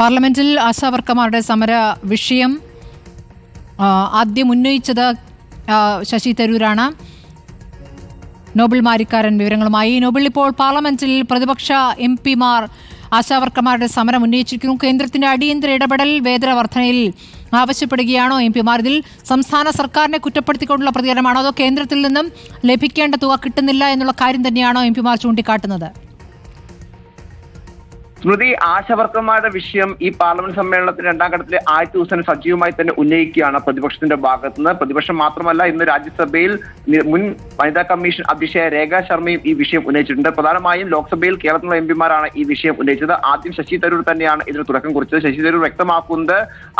പാർലമെന്റിൽ ആശാവർക്കർമാരുടെ സമര വിഷയം ആദ്യം ഉന്നയിച്ചത് ശശി തരൂരാണ്. നോബിൾ മാരിക്കാരൻ വിവരങ്ങളുമായി. നോബിൾ ഇപ്പോൾ പാർലമെന്റിൽ പ്രതിപക്ഷ എം പിമാർ ആശാവർക്കർമാരുടെ സമരം ഉന്നയിച്ചിരിക്കുന്നു. കേന്ദ്രത്തിന്റെ അടിയന്തര ഇടപെടൽ വേതന വർധനയിൽ ആവശ്യപ്പെടുകയാണോ എം പിമാർ? ഇതിൽ സംസ്ഥാന സർക്കാരിനെ കുറ്റപ്പെടുത്തിക്കൊണ്ടുള്ള പ്രതികരണമാണോ? അതോ കേന്ദ്രത്തിൽ നിന്നും ലഭിക്കേണ്ട തുക കിട്ടുന്നില്ല എന്നുള്ള കാര്യം തന്നെയാണോ എം പിമാർ ചൂണ്ടിക്കാട്ടുന്നത്? സ്മൃതി ആശാവർക്കർമാരുടെ വിഷയം ഈ പാർലമെന്റ് സമ്മേളനത്തിന്റെ രണ്ടാം ഘട്ടത്തിലെ ആദ്യ ദിവസം സജീവമായി തന്നെ ഉന്നയിക്കുകയാണ് പ്രതിപക്ഷത്തിന്റെ ഭാഗത്ത് നിന്ന്. പ്രതിപക്ഷം മാത്രമല്ല ഇന്ന് രാജ്യസഭയിൽ മുൻ വനിതാ കമ്മീഷൻ അധ്യക്ഷയായ രേഖ ശർമ്മയും ഈ വിഷയം ഉന്നയിച്ചിട്ടുണ്ട്. പ്രധാനമായും ലോക്സഭയിൽ കേരളത്തിലുള്ള എം പിമാരാണ് ഈ വിഷയം ഉന്നയിച്ചത്. ആദ്യം ശശി തരൂർ തന്നെയാണ് ഇതിന് തുടക്കം കുറിച്ചത്. ശശി തരൂർ വ്യക്തമാക്കുന്നത്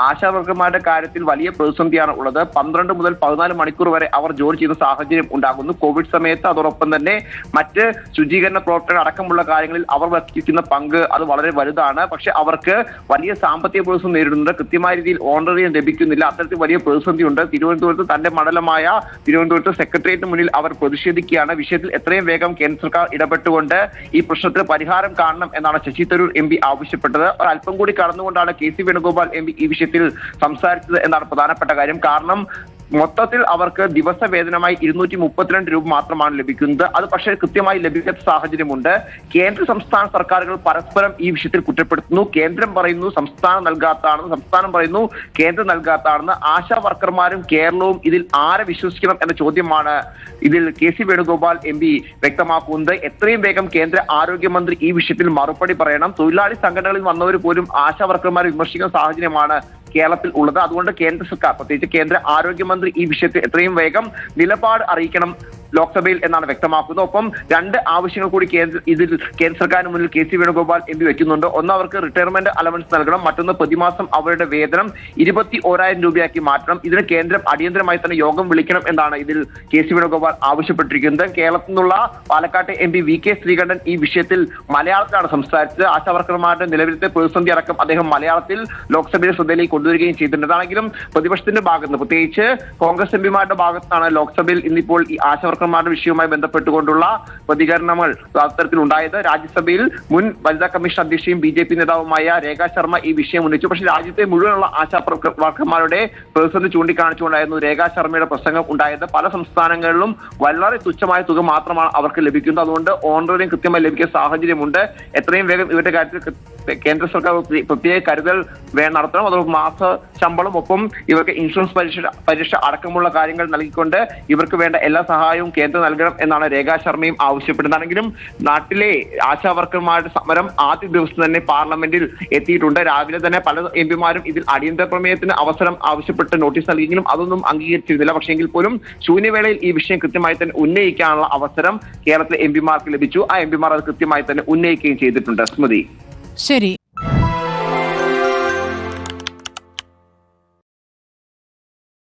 ആശാവർക്കന്മാരുടെ കാര്യത്തിൽ വലിയ പ്രതിസന്ധിയാണ് ഉള്ളത്. പന്ത്രണ്ട് മുതൽ പതിനാല് മണിക്കൂർ വരെ അവർ ജോലി ചെയ്യുന്ന സാഹചര്യം ഉണ്ടാകുന്നു. കോവിഡ് സമയത്ത് അതോടൊപ്പം തന്നെ മറ്റ് ശുചീകരണ പ്രവർത്തനം അടക്കമുള്ള കാര്യങ്ങളിൽ അവർ വഹിക്കുന്ന പങ്ക് അത് വളരെ വലുതാണ്. പക്ഷെ അവർക്ക് വലിയ സാമ്പത്തിക പ്രതിസന്ധി നേരിടുന്നുണ്ട്. കൃത്യമായ രീതിയിൽ ഓണറിയം ലഭിക്കുന്നില്ല. അത്തരത്തിൽ വലിയ പ്രതിസന്ധിയുണ്ട്. തിരുവനന്തപുരത്ത് തന്റെ മണ്ഡലമായ തിരുവനന്തപുരത്ത് സെക്രട്ടേറിയറ്റിന് മുന്നിൽ അവർ പ്രതിഷേധിക്കുകയാണ്. വിഷയത്തിൽ എത്രയും വേഗം കേന്ദ്ര സർക്കാർ ഇടപെട്ടുകൊണ്ട് ഈ പ്രശ്നത്തിന് പരിഹാരം കാണണം എന്നാണ് ശശി തരൂർ എം പി ആവശ്യപ്പെട്ടത്. ഒരല്പം കൂടി കടന്നുകൊണ്ടാണ് K C Venugopal M P ഈ വിഷയത്തിൽ സംസാരിച്ചത് എന്നാണ് പ്രധാനപ്പെട്ട കാര്യം. കാരണം മൊത്തത്തിൽ അവർക്ക് ദിവസ വേതനമായി ഇരുന്നൂറ്റി മുപ്പത്തിരണ്ട് രൂപ മാത്രമാണ് ലഭിക്കുന്നത്. അത് പക്ഷേ കൃത്യമായി ലഭിക്കാത്ത സാഹചര്യമുണ്ട്. കേന്ദ്ര സംസ്ഥാന സർക്കാരുകൾ പരസ്പരം ഈ വിഷയത്തിൽ കുറ്റപ്പെടുത്തുന്നു. കേന്ദ്രം പറയുന്നു സംസ്ഥാനം നൽകാത്തതാണെന്ന് സംസ്ഥാനം പറയുന്നു കേന്ദ്രം നൽകാത്തതാണെന്ന്. ആശാ വർക്കർമാരും കേരളവും ഇതിൽ ആരെ വിശ്വസിക്കണം എന്ന ചോദ്യമാണ് ഇതിൽ K C Venugopal M P വ്യക്തമാക്കുന്നത്. എത്രയും വേഗം കേന്ദ്ര ആരോഗ്യമന്ത്രി ഈ വിഷയത്തിൽ മറുപടി പറയണം. തൊഴിലാളി സംഘടനകളിൽ വന്നവർ പോലും ആശാ വർക്കർമാരെ വിമർശിക്കുന്ന സാഹചര്യമാണ് കേരളത്തിൽ ഉള്ളത്. അതുകൊണ്ട് കേന്ദ്ര സർക്കാർ പ്രത്യേകിച്ച് കേന്ദ്ര ആരോഗ്യമന്ത്രി ഈ വിഷയത്തിൽ എത്രയും വേഗം നിലപാട് അറിയിക്കണം. ലോക്സഭയിൽ എന്നാണ് വ്യക്തമാക്കുന്നത്. ഒപ്പം രണ്ട് ആവശ്യങ്ങൾ കൂടി കേന്ദ്ര ഇതിൽ കേന്ദ്ര സർക്കാരിന് മുന്നിൽ K C Venugopal M P വെക്കുന്നുണ്ട്. ഒന്ന് അവർക്ക് റിട്ടയർമെന്റ് അലവൻസ് നൽകണം. മറ്റൊന്ന് പ്രതിമാസം അവരുടെ വേതനം ഇരുപത്തി ഓരായിരം രൂപയാക്കി മാറ്റണം. ഇതിന് കേന്ദ്രം അടിയന്തരമായി തന്നെ യോഗം വിളിക്കണം എന്നാണ് ഇതിൽ കെ സി വേണുഗോപാൽ ആവശ്യപ്പെട്ടിരിക്കുന്നത്. കേരളത്തിൽ നിന്നുള്ള പാലക്കാട്ടെ M P V K Sreekantan ഈ വിഷയത്തിൽ മലയാളത്തിലാണ് സംസാരിച്ചത്. ആശാവർക്കർമാരുടെ നിലവിലത്തെ പ്രതിസന്ധി അടക്കം അദ്ദേഹം മലയാളത്തിൽ ലോക്സഭയുടെ ശ്രദ്ധയിലേക്ക് കൊണ്ടുവരികയും ചെയ്തിട്ടുണ്ട്. അതാണെങ്കിലും പ്രതിപക്ഷത്തിന്റെ ഭാഗത്ത് പ്രത്യേകിച്ച് കോൺഗ്രസ് എം പിമാരുടെ ഭാഗത്താണ് ലോക്സഭയിൽ ഇന്നിപ്പോൾ ഈ ആശാവർക്കർമാരുടെ വിഷയവുമായി ബന്ധപ്പെട്ടുകൊണ്ടുള്ള പ്രതികരണങ്ങൾ അത്തരത്തിൽ ഉണ്ടായത് രാജ്യസഭയിൽ മുൻ വനിതാ കമ്മീഷൻ അധ്യക്ഷയും ബി ജെ പി നേതാവുമായ രേഖ ശർമ്മ ഈ വിഷയം ഉന്നയിച്ചു. പക്ഷേ രാജ്യത്തെ മുഴുവനുള്ള ആശാ വർക്കർമാരുടെ പ്രതിസന്ധി ചൂണ്ടിക്കാണിച്ചുകൊണ്ടായിരുന്നു രേഖ ശർമ്മയുടെ പ്രസംഗം ഉണ്ടായത്. പല സംസ്ഥാനങ്ങളിലും വളരെ തുച്ഛമായ തുക മാത്രമാണ് അവർക്ക് ലഭിക്കുന്നത്. അതുകൊണ്ട് ഓൺലൈനും കൃത്യമായി ലഭിക്കുന്ന സാഹചര്യമുണ്ട്. എത്രയും വേഗം ഇവരുടെ കാര്യത്തിൽ കേന്ദ്ര സർക്കാർ പ്രത്യേക- കരുതൽ നടത്തണം. അതോ മാസ ശമ്പളം ഒപ്പം ഇവർക്ക് ഇൻഷുറൻസ് പരീക്ഷ പരീക്ഷ അടക്കമുള്ള കാര്യങ്ങൾ നൽകിക്കൊണ്ട് ഇവർക്ക് വേണ്ട എല്ലാ സഹായവും കേന്ദ്രം നൽകണം എന്നാണ് രേഖാ ശർമ്മയും ആവശ്യപ്പെടുന്നതാണെങ്കിലും നാട്ടിലെ ആശാവർക്കർമാരുടെ സമരം ആദ്യ ദിവസം തന്നെ പാർലമെന്റിൽ എത്തിയിട്ടുണ്ട്. രാവിലെ തന്നെ പല എം പിമാരും ഇതിൽ അടിയന്തര പ്രമേയത്തിന് അവസരം ആവശ്യപ്പെട്ട് നോട്ടീസ് നൽകിയെങ്കിലും അതൊന്നും അംഗീകരിച്ചിരുന്നില്ല. പക്ഷേ എങ്കിൽ പോലും ശൂന്യവേളയിൽ ഈ വിഷയം കൃത്യമായി തന്നെ ഉന്നയിക്കാനുള്ള അവസരം കേരളത്തിലെ എം പിമാർക്ക് ലഭിച്ചു. ആ എം പിമാർ അത് കൃത്യമായി തന്നെ ഉന്നയിക്കുകയും ചെയ്തിട്ടുണ്ട്. സ്മൃതി. ശരി